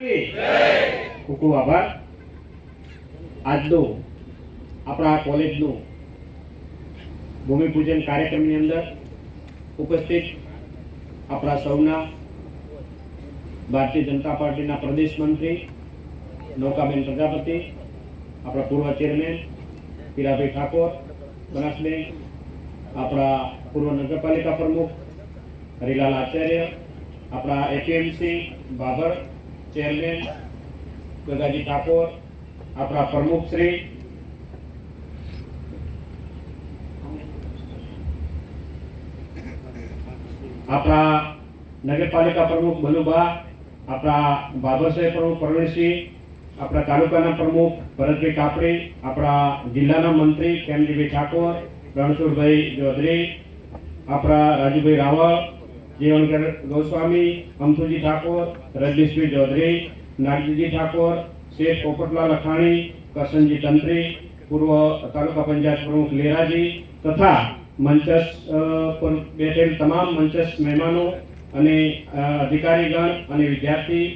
ખૂબ ખૂબ આભાર આજનું આપણા કોલેજનું ભૂમિપૂજન કાર્યક્રમની અંદર ઉપસ્થિત આપણા સૌના ભારતીય જનતા પાર્ટીના પ્રદેશ મંત્રી, નૌકાબેન પ્રજાપતિ, આપણા પૂર્વ ચેરમેન હીરાભાઈ ઠાકોર, બનાસબેન, આપણા પૂર્વ નગરપાલિકા પ્રમુખ હરિલાલ આચાર્ય, આપણા એપીએમસી બાબર ચેરમેન ગંગાજી ઠાકોર, આપણા પ્રમુખ શ્રી. આપણા નગરપાલિકા પ્રમુખ બલુભા આપણા બાબરસાહેબ પ્રમુખ પ્રવીણસિંહ, આપણા તાલુકાના પ્રમુખ ભરતભાઈ કાપડી, આપણા જિલ્લાના મંત્રી કેમજીભાઈ ઠાકોર, રણછોડભાઈ ચૌધરી, આપણા રાજુભાઈ રાવળ જીવનકર ગોસ્વામી, અમથુજી ઠાકોર, રજનીશભાઈ ચૌધરી નાગજીજી ઠાકોર, શેઠ પોપટલાલ અખાણી કરશનજી તંત્રી, પૂર્વ તાલુકા પંચાયત પ્રમુખ લેરાજી તથા મંચસ પર બેઠેલ તમામ મંચસ મહેમાનો અને અધિકારીગણ અને વિદ્યાર્થી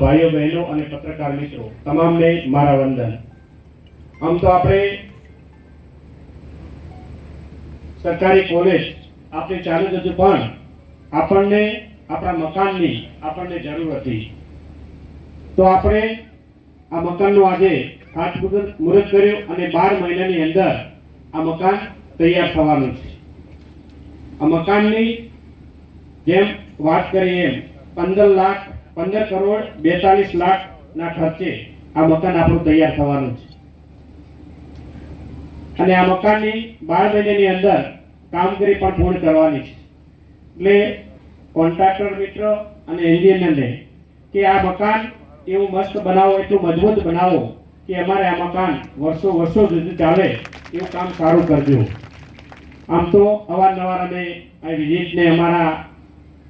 ભાઈઓ બહેનો અને પત્રકાર મિત્રો, તમામને મારા વંદન. આમ તો આપણે સરકારી કોલેજ આપણે ચાલુ જ હતું પણ આપણને, આપણા મકાનની આપણને જરૂર હતી. તો આપણે આ મકાનનો આજે ખાતમુહૂર્ત મુહૂર્ત કર્યું અને બાર મહિનાની અંદર આ મકાન તૈયાર થવાનું છે. આ મકાનની જેમ વાત કરી એમ, પંદર લાખ, પંદર કરોડ બેતાલીસ લાખ ના ખર્ચે આ મકાન આપણું તૈયાર થવાનું છે. અને આ મકાનની બાર મહિનાની અંદર કામગીરી પણ પૂર્ણ કરવાની છે. એટલે કોન્ટ્રાક્ટર મિત્ર અને એન્જિનિયરને કે આ મકાન એવું મસ્ત બનાવો, એટલું મજબૂત બનાવો, કે અમારે આ મકાન વર્ષો વર્ષો સુધી ચાલે, એવું કામ સારું કરજો. આમ તો અવારનવાર અમે આ વિઝિટને અમારા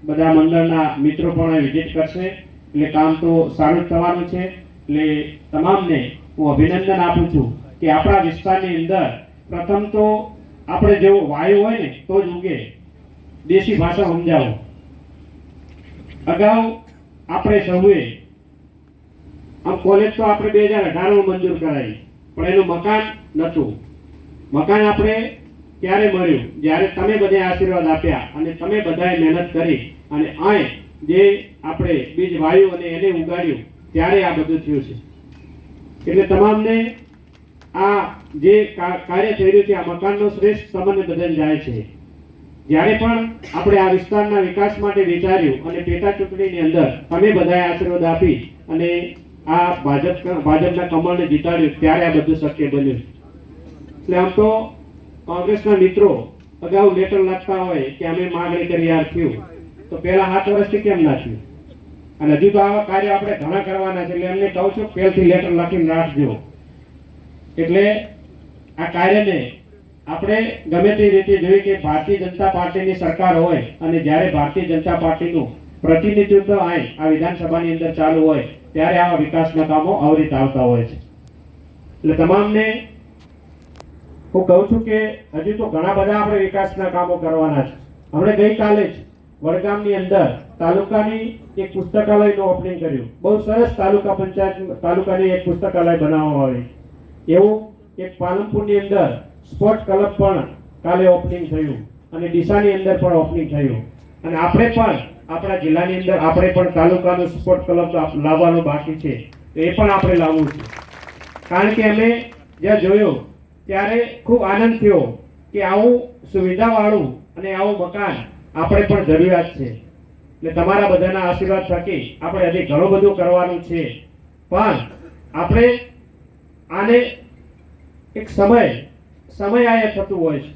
બધા મંડળના મિત્રો પણ વિઝિટ કરશે. એટલે કામ તો સારું જ થવાનું છે. એટલે તમામને હું અભિનંદન આપું છું કે આપણા વિસ્તારની અંદર પ્રથમ તો આપણે જેવો વાયુ હોય ને, તો જ ઉગે. દેશી ભાષા સમજાવો. અગાઉ આપણે સૌએ આમ કોલેજ તો આપણે બે હજાર અઢારમાં મંજૂર કરાવી, પણ એનું મકાન નહોતું. મકાન આપણે ત્યારે મળ્યું? જ્યારે તમે બધે આશીર્વાદ આપ્યા અને તમે બધાએ મહેનત કરી અને અહીં જે આપણે બીજ વાયુ અને એને ઉગાડ્યું, ત્યારે આ બધું થયું છે. એટલે તમામને આ જે કાર્ય થઈ રહ્યું છે, આ મકાનનો શ્રેષ્ઠ તમને બધાને જાય છે. જ્યારે પણ આપણે આ વિસ્તારના વિકાસ માટે વિચાર્યું અને પેટા ચૂંટણીની અંદર તમે બધાએ આશીર્વાદ આપી અને આ ભાજપ ભાજપના કમળને જીતાડ્યું, ત્યારે આ બધું શક્ય બન્યું. એટલે આમ તો કોંગ્રેસના મિત્રો અગાઉ લેટર લખતા હોય કે અમે માગણી કરી યાર થયું, તો પહેલા હાથ વર્ષથી કેમ ના થયું? અને હજુ તો આવા કાર્ય આપણે ઘણા કરવાના છે, એટલે એમને કહું છું, પહેલથી લેટર લખીને રાખજો. એટલે આ કાર્યને આપણે ગમે તે રીતે જોઈએ કે ભારતીય જનતા પાર્ટીની સરકાર હોય અને જ્યારે ભારતીય જનતા પાર્ટીનું પ્રતિનિધિત્વ આય, આ વિધાનસભાની અંદર ચાલુ હોય, ત્યારે આવા વિકાસના કામો અવરિત આવતા હોય છે. એટલે તમામને હું કહું છું કે હજુ તો ઘણા બધા આપણે વિકાસના કામો કરવાના છે. હમણે ગઈકાલે જ વડગામની અંદર તાલુકાની એક પુસ્તકાલયનું ઓપનિંગ કર્યું. બહુ સરસ તાલુકા પંચાયત, તાલુકાની એક પુસ્તકાલય બનાવવામાં આવી. એવું એક પાલનપુરની અંદર સ્પોર્ટ ક્લબ પણ કાલે ઓપનિંગ થયું અને ડીસાની અંદર પણ ઓપનિંગ થયું. અને આપણે પણ, આપણા જિલ્લાની અંદર આપણે પણ તાલુકાનું સ્પોર્ટ ક્લબ લાવવાનું બાકી છે. તો એ પણ આપણે લાવવું છે. કારણ કે અમે જ્યાં જોયું, ત્યારે ખૂબ આનંદ થયો કે આવું સુવિધાવાળું અને આવું મકાન આપણે પણ જરૂરિયાત છે. એટલે તમારા બધાના આશીર્વાદ થકી આપણે હજી ઘણું બધું કરવાનું છે. પણ આપણે આને એક સમય સમય આયા થતું હોય છે.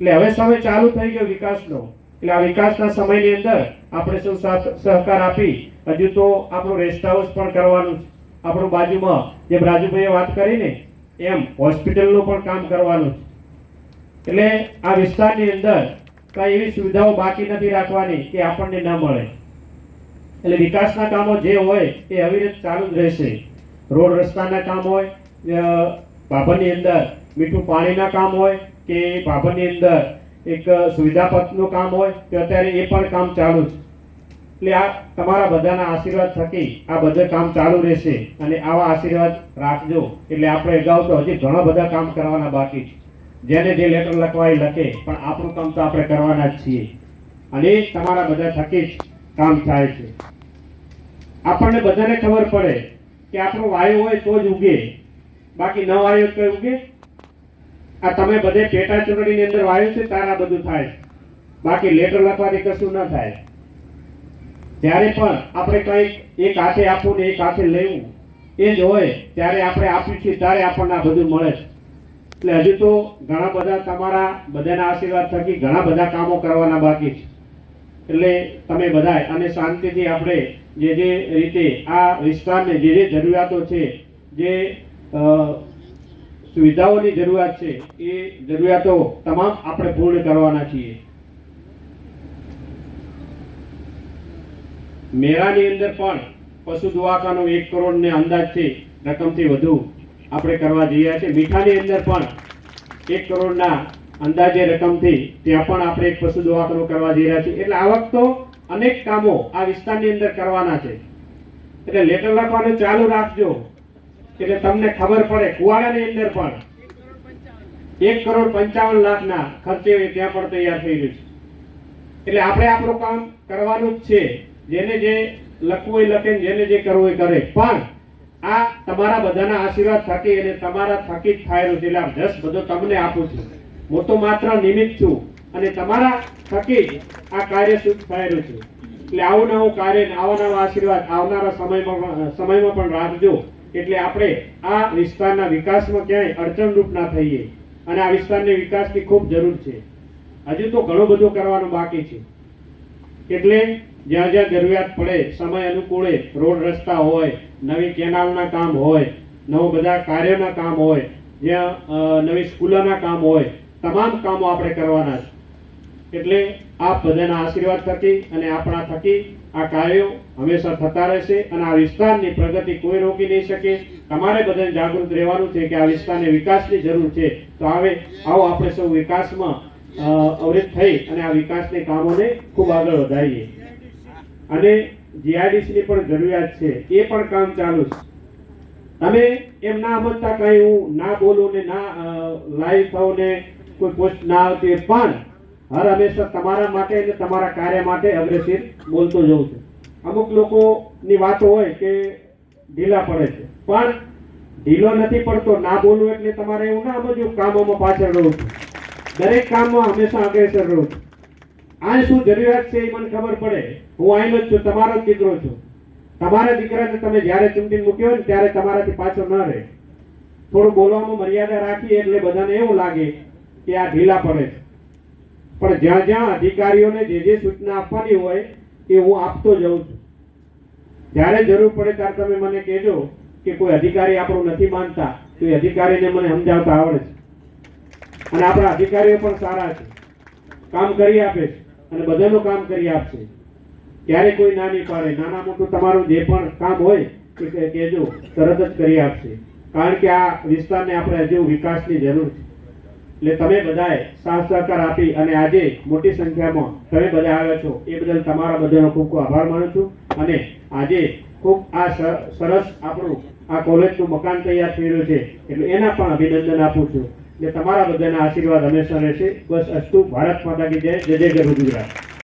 એટલે હવે સમય ચાલુ થઈ ગયો વિકાસનો. એટલે આ વિકાસના સમયની અંદર આપણે સૌ સહકાર આપી હજુ તો આપણું રેસ્ટ હાઉસ પણ કરવાનું છે. આપણું બાજુમાં જેમ રાજુભાઈએ વાત કરી ને એમ હોસ્પિટલનું પણ કામ કરવાનું છે. એટલે આ વિસ્તારની અંદર કઈ એવી સુવિધાઓ બાકી નથી રાખવાની કે આપણને ન મળે. એટલે વિકાસના કામો જે હોય એ અવિરત ચાલુ જ રહેશે. રોડ રસ્તાના કામ હોય ભાભરની અંદર મીઠું પાણીના કામ હોય કે ભાભરની અંદર એક સુવિધા પથનું કામ હોય, તો અત્યારે એ પણ કામ ચાલુ છે એટલે આ તમારા બધાના આશીર્વાદ થકી આ બધું કામ ચાલુ રહેશે અને આવા આશીર્વાદ રાખજો. એટલે આપણે અગાઉ તો હજી ઘણા બધા કામ કરવાના બાકી છે. જેને જે લેટર લખવા એ લખે, પણ આપણું કામ તો આપણે કરવાના જ છીએ. અને તમારા બધા થકી જ કામ થાય છે. આપણને બધાને ખબર પડે કે આપણો વાયુ હોય તો જ ઉગે. બાકી ન વાયુ તો ઉગે આ તમે બધે પેટા ચૂંટણીની અંદર વાયુ છે, તારા બધું થાય. બાકી લેટર લખવાથી કશું ન થાય. જ્યારે પણ આપણે કંઈક એક હાથે આપવું ને એક હાથે લેવું, એ જ હોય, ત્યારે આપણે આપ્યું છે ત્યારે આપણને આ બધું મળે છે. એટલે હજુ તો ઘણા બધા તમારા બધાના આશીર્વાદ થકી ઘણા બધા કામો કરવાના બાકી છે. એટલે તમે બધાય, અને શાંતિથી આપણે જે જે રીતે આ વિસ્તારને જે જે જરૂરિયાતો છે, જે સુવિધાઓની જરૂરિયાત છે, એ જરૂરિયાતો તમામ આપણે પૂર્ણ કરવાના છીએ. મેળાની અંદર પણ પશુ દવાખાનો એક કરોડ ને અંદાજથી રકમથી વધુ આપણે કરવા જઈ રહ્યા છીએ મીઠાની અંદર પણ એક કરોડના અંદાજે રકમથી ત્યાં પણ આપણે એક પશુ દવાખાનું કરવા જઈ રહ્યા છીએ. એટલે આ વખત તો અનેક કામો આ વિસ્તારની અંદર કરવાના છે. એટલે લેટર લખવાનું ચાલુ રાખજો. એટલે તમને ખબર પડે કુવાડાની અંદર પણ એક કરોડ પંચાવન લાખના ખર્ચે ત્યાં પણ તૈયાર થઈ રહ્યું છે. એટલે આપણે આપણું કામ કરવાનું જ છે. જેને જે લખવું એ લખે જેને જે કરવું એ કરે. પણ આ તમારા બધાના આશીર્વાદ થકી અને તમારા થકી જ થાય છે. એટલે આ બધો તમને આપું છું. હું તો માત્ર નિમિત્ત છું અને તમારા થકી જ આ કાર્ય શુભ થયેલું છે. એટલે આવું નવું કાર્ય આવા નવા આશીર્વાદ આવનારા સમયમાં સમયમાં પણ રાખજો. એટલે આપણે આ વિસ્તારના વિકાસમાં ક્યાંય અડચણરૂપ ના થઈએ. અને આ વિસ્તારને વિકાસની ખૂબ જરૂર છે. હજુ તો ઘણું બધું કરવાનું બાકી છે. એટલે જ્યાં જ્યાં જરૂરિયાત પડે, સમય અનુકૂળે, રોડ રસ્તા હોય, નવી કેનાલના કામ હોય, નવું બધા કાર્યોના કામ હોય, જ્યાં નવી સ્કૂલોના કામ હોય, તમામ કામો આપણે કરવાના છે. એટલે આપ બધાના આશીર્વાદ થકી અને આપણા થકી આ કાર્યો હંમેશા થતા રહેશે અને આ વિસ્તારની પ્રગતિ કોઈ રોકી નહીં શકે. તમારે બધાને જાગૃત રહેવાનું છે કે આ વિસ્તારને વિકાસની જરૂર છે. તો હવે આવો આપણે સૌ વિકાસમાં અવરિત થઈ અને આ વિકાસની કામોને ખૂબ આગળ વધારીએ. અને જીઆઈડીસીની પણ જરૂરિયાત છે. એ પણ કામ ચાલુ છે. તમે એમ ના સમજતા કઈ હું ના બોલું ને ના લાઈવ થાઉં ને કોઈ પોસ્ટ ના આવતી પણ હર હંમેશા તમારા માટે અને તમારા કાર્ય માટે અગ્રેસિવ બોલતો જઉં છું. અમુક લોકોની વાતો હોય કે ઢીલા પડે છે. પણ ઢીલો નથી પડતો. ના બોલવું એટલે તમારે એવું ના સમજવું કામોમાં પાછળ રહું છું. દરેક કામમાં હંમેશા અગ્રેસર રહું છું. આ શું જરૂરિયાત છે એ મને ખબર પડે. હું આઈનો જ છું, તમારો જ દીકરો છું. તમારા દીકરાને તમે જ્યારે ચૂંટીને મૂક્યો ને ત્યારે તમારાથી પાછો ન રહે. થોડું બોલવામાં મર્યાદા રાખીએ એટલે બધાને એવું લાગે કે આ ઢીલા પડે છે. પણ જ્યાં જ્યાં અધિકારીઓને જે જે સૂચના આપવાની હોય એ હું આપતો જઉં છું. જ્યારે જરૂર પડે ત્યારે તમે મને કહેજો કે કોઈ અધિકારી આપણું નથી માનતા, તો એ અધિકારીને મને સમજાવતા આવડે છે. અને આપણા અધિકારીઓ પણ સારા છે. કામ કરી આપે છે અને બધાનું કામ કરી આપશે. ક્યારે કોઈ ના નહીં પાડે, નાના મોટું તમારું જે પણ કામ હોય એ કહેજો, તરત જ કરી આપશે. કારણ કે આ વિસ્તારને આપણે હજુ વિકાસની જરૂર છે. એટલે તમે બધાએ સાથ સહકાર આપી અને આજે મોટી સંખ્યામાં તમે બધા આવ્યા છો, એ બદલ તમારા બધાનો ખૂબ ખૂબ આભાર માનું છું. અને આજે ખૂબ આ સરસ આપણું આ કોલેજનું મકાન તૈયાર થઈ રહ્યું છે, એટલે એના પણ અભિનંદન આપું છું. એટલે તમારા બધાના આશીર્વાદ હંમેશા રહેશે. બસ અસ્તુ, ભારત માતા કી જય જય જય ગુજરાત.